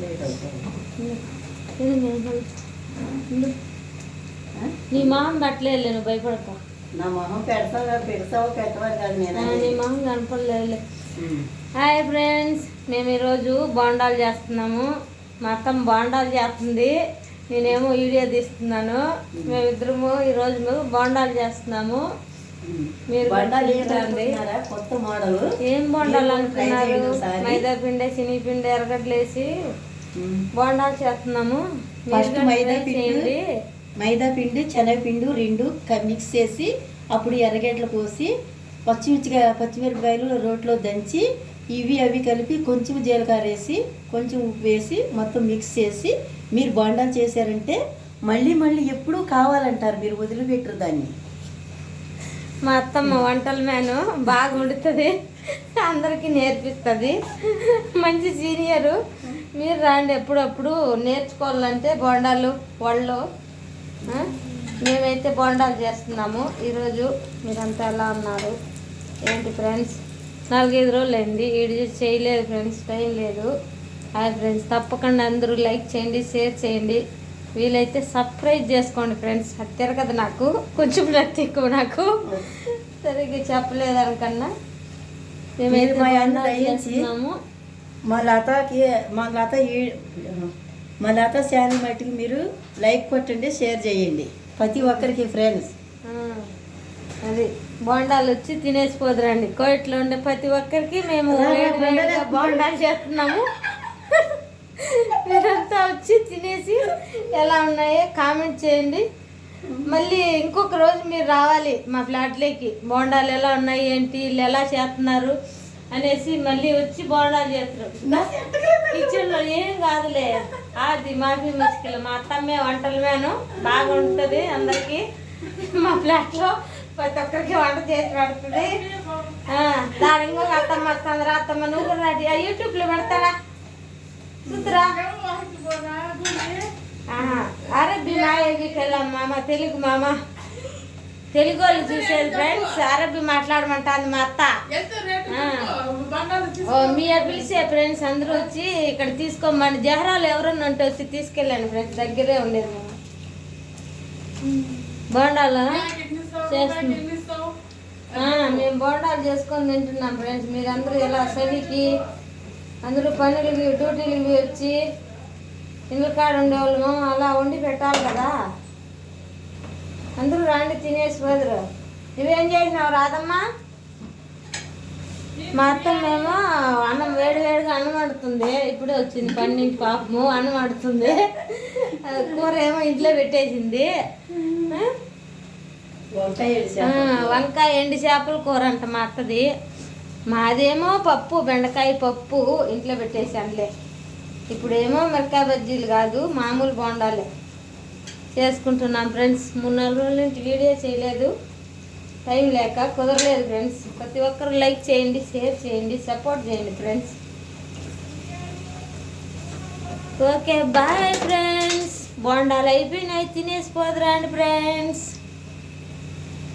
Late అవుతుంది? నీ మొహం పెట్టలేదు నువ్వు భయపడక. నా మొహం పెడతావా? పెడతావో? పెట్టవాలి కాదు నేను? ఆ, నీ. మొహం కనపడలేదు. హాయ్ ఫ్రెండ్స్ మేము ఈరోజు బోండాలు చేస్తున్నాము. మా అత్తమ్మ బోండాలు చేస్తుంది. నేనేమో వీడియో తీస్తున్నాను. మేమిద్దరము ఈరోజు మేము బోండాలు చేస్తున్నాము. కొత్త మోడల్. ఏం బోండాలు అనుకున్నారు. మైదా పిండి శనగపిండి ఎర్రగడ్డలు వేసి ఉమ్. బోండాలు చేస్తున్నాము. ఫస్ట్ మైదా పిండి మైదా పిండి శనగపిండి రెండు మిక్స్ చేసి అప్పుడు ఎర్రగడ్డలు కోసి పచ్చిమిర్చిగా పచ్చిమిరపకాయలు రోట్లో దంచి ఇవి అవి కలిపి కొంచెం జీలకర్ర వేసి కొంచెం ఉప్పు వేసి మొత్తం మిక్స్ చేసి మీరు బొండాలు చేశారంటే మళ్ళీ మళ్ళీ ఎప్పుడూ కావాలంటారు మీరు వదిలిపెట్టరు దాన్ని. మా అత్తమ్మ వంటల మేను బాగా వండుతుంది. అందరికీ నేర్పిస్తుంది. మంచి సీనియరు. మీరు రాండి ఎప్పుడప్పుడు నేర్చుకోవాలంటే బొండాలు వాళ్ళు మేమైతే బొండాలు చేస్తున్నాము. ఈరోజు మీరంతా ఎలా ఉన్నారు? ఏంటి ఫ్రెండ్స్? నాలుగైదు రోజులు అయింది ఈడు చేయలేదు ఫ్రెండ్స్ టైం లేదు. హాయ్ ఫ్రెండ్స్ తప్పకుండా అందరూ లైక్ చేయండి షేర్ చేయండి. వీలైతే సబ్స్క్రైబ్ చేసుకోండి ఫ్రెండ్స్ అది తిరగదు నాకు. కొంచెం రక్తి ఎక్కువ నాకు. సరిగ్గా చెప్పలేదు అనుకన్నా మీరు మా చేస్తున్నాము. లతకి మా లత ఈ- మా లత ఛానల్ మట్టుకు మీరు లైక్ కొట్టండి షేర్ చేయండి. ప్రతి ఒక్కరికి ఫ్రెండ్స్ అది బోండాలు వచ్చి తినేసిపోదురండి. కోయిట్లో ఉండే ప్రతి ఒక్కరికి మేము. బోండాలు చేస్తున్నాము. మీరంతా వచ్చి తినేసి ఎలా ఉన్నాయో కామెంట్ చేయండి. మళ్ళీ ఇంకొక రోజు మీరు రావాలి మా ఫ్లాట్లోకి. బోండాలు ఎలా ఉన్నాయి ఏంటి వీళ్ళు ఎలా చేస్తున్నారు అనేసి మళ్ళీ వచ్చి బోండాలు చేస్తారు. కిచెన్లో ఏం కాదులే. అది మాఫీ మస్కిల్ మా అత్తమ్మే వంటల మేను బాగా ఉంటుంది అందరికి. మా ఫ్లాట్లో ప్రతి ఒక్కరికి వంట చేసి పెడుతుంది. దాని ఇంకొక అత్తమ్మ వస్తుంది. అత్తమ్మ నువ్వు యూట్యూబ్లో పెడతారా? చూతురా ఆహా. అరబ్బీ మాయకి వెళ్ళాం మామ తెలుగు మామ. తెలుగు వాళ్ళు చూసేది ఫ్రెండ్స్ అరబ్బీ మాట్లాడమంటాను మా అత్త. ఓ మీ పిలిచే ఫ్రెండ్స్ అందరూ వచ్చి ఇక్కడ తీసుకోమని జహరాలు ఎవరన్నా ఉంటే వచ్చి తీసుకెళ్ళండి ఫ్రెండ్స్ దగ్గరే ఉండేది మేము. బోండాలు చేస్తున్నాం. మేము బోండాలు చేసుకొని తింటున్నాం ఫ్రెండ్స్ మీరందరూ ఇలా శనికి అందరూ పనులకి డ్యూటీలకి వచ్చి ఇళ్ళ కాడ ఉండేవాళ్ళము. అలా వండి పెట్టాలి కదా. అందరూ రాండి తినేసి పోదురు. నువ్వేం చేసినావు రాదమ్మా మా అత్తమ్మేమో అన్నం వేడి వేడిగా అన్నం వండుతుంది. ఇప్పుడే వచ్చింది పన్నెండు పాపము అన్నం వండుతుంది. కూర ఏమో ఇంట్లో పెట్టేసింది. వంకాయ ఎండి చేపల కూర అంట మా అత్తది. మాదేమో పప్పు బెండకాయ పప్పు ఇంట్లో పెట్టేసానులే ఇప్పుడేమో మిరకాయ బజ్జీలు కాదు మామూలు బోండాలే చేసుకుంటున్నాం ఫ్రెండ్స్. మూడు నాలుగు రోజుల నుంచి వీడియో చేయలేదు టైం లేక కుదరలేదు ఫ్రెండ్స్. ప్రతి ఒక్కరు లైక్ చేయండి షేర్ చేయండి సపోర్ట్ చేయండి ఫ్రెండ్స్. Okay bye friends. బోండాలు అయిపోయినాయి తినేసిపోదురా అండి ఫ్రెండ్స్.